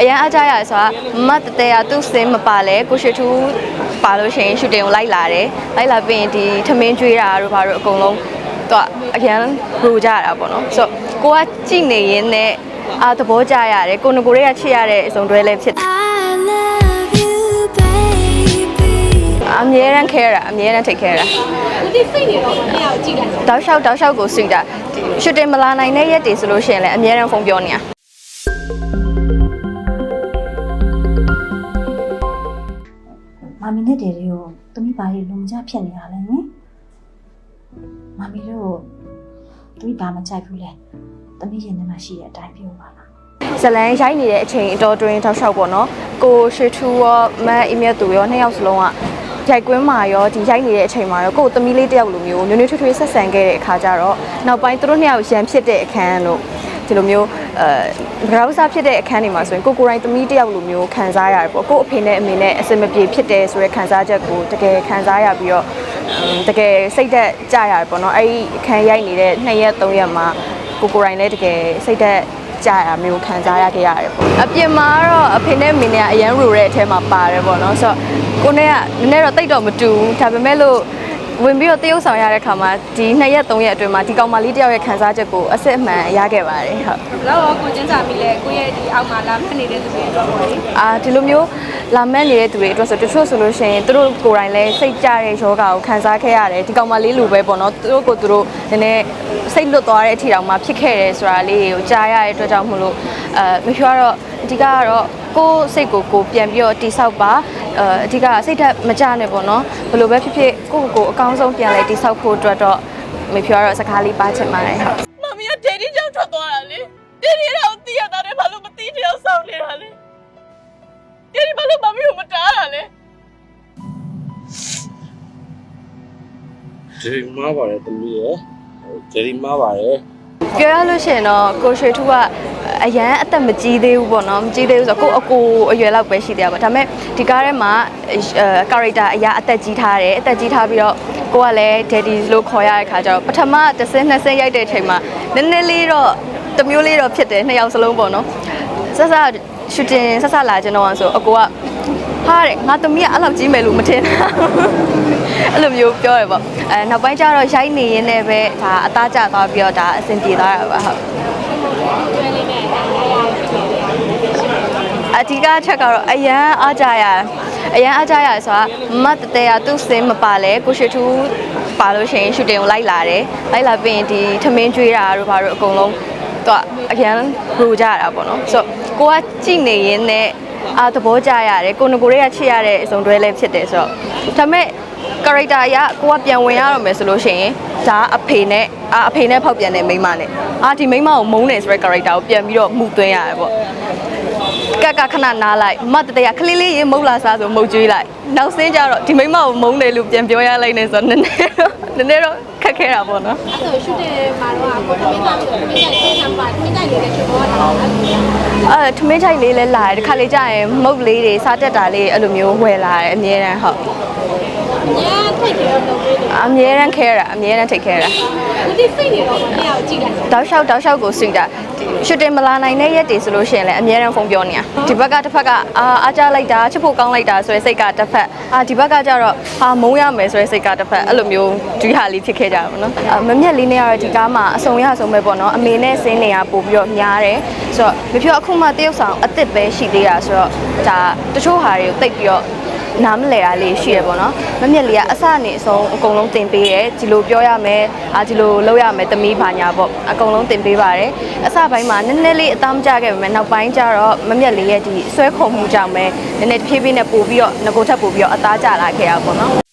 အရန်အားကြရဆိုတာမတ်တဲကသူ့စင်းမပါလဲကိုရှိထူးပါလို့ရှိရင်ရှူတင်ကိုလိုက်လာတယ်လိုက်လာပြီးရင်ဒီထမင်းကျွေးတာတို့ဘာတို့အကုန်လုံးတော့အရန်ရူကြရတာပေါ့နော်ဆိုတော့ကိုကကြည့်နေရင်းနဲ့အာသဘောကျရတယ်ကိုနကိုတွေကချစ်ရတဲ့အစုံတွဲလည်းဖြစ်တယ် I love you, baby. အမြဲတမ်းခဲရတာအမြဲတမ်းထိတ်ခဲရတာဒီစိတ်နေတော့မရအောင်ကြည့်လိုက်တောက်လျှောက်တောက်လျှောက်ကိုစိတ်တာဒီရှူတင်မလာနိုင်တဲ့ရက်တွေဆိုလို့ရှိရင်လည်းအမြဲတမ်းဖုန်းပြောနေရ မမီနဲ့ဒေတွေကိုတမိဘာတွေလုံကြဖြစ်နေတာလဲနိမမီတို့တမိဘာမကြိုက်ဘူးလဲတမိရင်ထဲမှာရှိတဲ့အတိုင်းပြောပါလားဇလန်ရိုက်နေတဲ့အချိန်အတော်တွင်တောက်လျှောက်ပေါ့နော်ကိုရွှေထူရောမတ်အီမီသူရောနှစ်ယောက်စလုံးကရိုက်ကွင်းမှာရောဒီရိုက်နေတဲ့အချိန်မှာရောကိုယ်သမီးလေးတယောက်လိုမျိုးနွေးနွေးထွေးထွေးဆက်ဆံခဲ့တဲ့အခါကျတော့နောက်ပိုင်းသူတို့နှစ်ယောက်ရန်ဖြစ်တဲ့အခန်းတို့ ဒီလိုမျိုးအဲဂရောင်းစားဖြစ်တဲ့အခန်းတွေမှာဆိုရင်ကိုကိုယ်တိုင်သမီးတယောက်လိုမျိုးခံစားရတယ်ပေါ့ကို့အဖေနဲ့အမေနဲ့အစင်မပြေဖြစ်တယ်ဆိုတဲ့ခံစားချက်ကိုတကယ်ခံစားရပြီးတော့တကယ်စိတ်သက်ကြရတယ်ပေါ့နော်အဲ့ဒီအခန်းရိုက်နေတဲ့2ရက်3ရက်မှာကိုကိုယ်တိုင်လည်းတကယ်စိတ်သက်ကြာရမျိုးခံစားရခဲ့ရတယ်ပေါ့အပြင်မှာတော့အဖေနဲ့မင်းနဲ့ကအရန်ရူတဲ့အထဲမှာပါတယ်ပေါ့နော်ဆိုတော့ကိုနဲ့ကနည်းနည်းတော့တိတ်တော့မတူဘူးဒါပေမဲ့လို့ ဝင်ပြီးတော့တရုပ်ဆောင်ရတဲ့ခါမှာဒီ2ရက်3ရက်အတွင်းမှာဒီကောင်မလေးတယောက်ရဲ့ခံစားချက်ကိုအစစ်အမှန်ရခဲ့ပါတယ်ဟုတ်တော့ကိုကျင်းစာမိလဲကိုရဲ့ဒီအောက်မှာလာမှတ်နေတဲ့သူတွေတော့ပေါ့လေအာဒီလိုမျိုးလာမက်နေတဲ့သူတွေအတွက်ဆိုတချို့ဆိုလို့ရှိရင်သူတို့ကိုယ်တိုင်လည်းစိတ်ကြတဲ့ယောဂါကိုခံစားခဲ့ရတယ်ဒီကောင်မလေးလိုပဲပေါ့နော်သူတို့ကိုသူတို့နည်းနည်းစိတ်လွတ်သွားတဲ့အထီတောင်မှဖြစ်ခဲ့တယ်ဆိုတာလေးကိုကြားရတဲ့အတွက်ကြောင့်မလို့အဲမဖြောကတော့အဓိကကတော့ကိုယ်စိတ်ကိုကိုယ်ပြန်ပြီးတော့တိဆောက်ပါ အဲအဓိကစိတ်ဓာတ်မကြနဲ့ပေါ့နော်ဘယ်လိုပဲဖြစ်ဖြစ်ကိုယ့်ကိုယ်ကိုယ်အကောင်းဆုံးပြန်လဲတိဆောက်ဖို့အတွက်တော့မဖြောကတော့စကားလေးပါချင်ပါတယ်ဟုတ်မမီးကဒေဒီကြောင့်ထွက်သွားတာလေဒေဒီတော့တီးရတာလည်းဘာလို့မတီးတယောက်ဆောင်နေတာလဲဒေဒီဘာလို့မမီးကိုမတားတာလဲဂျယ်ရီမားပါတယ်တမီးရယ်ဂျယ်ရီမားပါတယ်ပြောရလို့ရှိရင်တော့ကိုရွှေထူးက အရန်အသက်မကြီးသေးဘူးပေါ့နော်မကြီးသေးဘူးဆိုတော့ကိုအကိုအရွယ်လောက်ပဲရှိသေးတာပေါ့ဒါပေမဲ့ဒီကားထဲမှာအဲကာရက်တာအရာအသက်ကြီးထားတယ်အသက်ကြီးထားပြီးတော့ကိုကလည်း daddy လို့ခေါ်ရတဲ့ခါကျတော့ပထမတစ်စင်းနှစ်စင်းရိုက်တဲ့အချိန်မှာနည်းနည်းလေးတော့တစ်မျိုးလေးတော့ဖြစ်တယ်နှစ်ယောက်စလုံးပေါ့နော်ဆက်ဆက်ရှူတင်ဆက်ဆက်လာကျွန်တော်ဆိုအကိုကဟာတဲ့ငါသမီးကအဲ့လောက်ကြီးမယ်လို့မထင်တာအဲ့လိုမျိုးပြောရပေါ့အဲနောက်ပိုင်းကျတော့ရိုက်နေရင်းနဲ့ပဲဒါအသားကျသွားပြီးတော့ဒါအဆင်ပြေသွားတာပါဟုတ် ကျွဲလေးနဲ့ရရဖြစ်နေတယ် အဓိကအချက်ကတော့အရန်အားကြရအရန်အားကြရဆိုတာမတ်တဲကသူ့စင်းမပါလဲကိုရှိထူးပါလို့ရှိရင်ရှူတင်ကိုလိုက်လာတယ်လိုက်လာပြီးရင်ဒီထမင်းကျွေးတာတို့ဘာတို့အကုန်လုံးတော့အရန်ရူကြရတာပေါ့နော်ဆိုတော့ကိုကကြည့်နေရင်းနဲ့အာသဘောကျရတယ်ကိုနကိုတွေကချစ်ရတဲ့အစုံတွဲလည်းဖြစ်တယ်ဆိုတော့ဒါပေမဲ့ character အရကိုကပြန်ဝင်ရတော့မယ်ဆိုလို့ရှိရင်ဒါအဖေနဲ့အာအဖေနဲ့ဖောက်ပြန်တဲ့မိန်းမနဲ့အာဒီမိန်းမကိုမုန်းတယ်ဆိုတဲ့ character ကိုပြန်ပြီးတော့မှုသွင်းရတယ်ပေါ့ ကက်ကခဏနားလိုက်မတ်တတရခလေးလေးရေမုတ်လာစားဆိုမုတ်ကျွေးလိုက်နောက်စင်းကြတော့ဒီမိမကိုမုန်းတယ်လို့ပြန်ပြောရလိုက်နေဆိုတော့နည်းနည်းတော့နည်းနည်းတော့ ခက်ခဲတာပေါ့နော်အဲ့ဆိုရှူတင်မှာတော့ကိုတမင်းသားကိုတမင်းသားဆင်းနံပါတ်တမင်းသားလေးတဲ့ချက်ပေါ်တာအဲ့လိုအဲထမင်းချိုက်လေးလဲလာတယ်ဒီခါလေးကြာရင်မုတ်လေးတွေစားတက်တာလေးအဲ့လိုမျိုးဝယ်လာတယ်အမြဲတမ်းဟုတ်ညထိတ်ပြီးတော့လုပ်ပေးတယ်အမြဲတမ်းခဲတာအမြဲတမ်းထိတ်ခဲတာဒီစိတ်နေတော့မရအောင်ကြည့်လိုက်တောက်လျှောက်တောက်လျှောက်ကိုစိတ်တာရှူတင်မလာနိုင်တဲ့ရက်တွေဆိုလို့ရှိရင်လည်းအမြဲတမ်းဖုန်းပြောနေရဒီဘက်ကတစ်ဖက်ကအာအားကြလိုက်တာချစ်ဖို့ကောင်းလိုက်တာဆိုရဲစိတ်ကတစ်ဖက်အာဒီဘက်ကကျတော့ဟာမုန်းရမယ်ဆိုရဲစိတ်ကတစ်ဖက်အဲ့လိုမျိုးဒီဟာလေးဖြစ်ခဲ့ကြတာပေါ့နော်အာမမျက်လေးနဲ့ကတော့ဒီကားမှာအစုံရဆုံးပဲပေါ့နော်အမေနဲ့ဆင်းနေရပို့ပြီးတော့များတယ်ဆိုတော့မပြောအခုမှတရုပ်ဆောင်အစ်စ်ပဲရှိသေးတာဆိုတော့ဒါတချို့ဟာတွေကိုတိတ်ပြီးတော့နားမလဲတာလေးရှိရပေါ့နော်မမျက်လေးကအစနေအဆုံးအကုန်လုံးတင်ပေးတယ်ဒီလိုပြောရမယ်အာဒီလိုလုပ်ရမယ်တမီးပါညာပေါ့အကုန်လုံးတင်ပေးပါတယ်အစပိုင်းမှာနည်းနည်းလေးအသားမကျခဲ့ပေမဲ့နောက်ပိုင်းကျတော့မမျက်လေးရဲ့ဒီဆွဲခုံမှုကြောင့်ပဲနည်းနည်းတစ်ဖြည်းဖြည်းနဲ့ပို့ပြီးတော့ငကိုထက်ပို့ပြီးတော့အသားကျလာခဲ့ရပါပေါ့နော်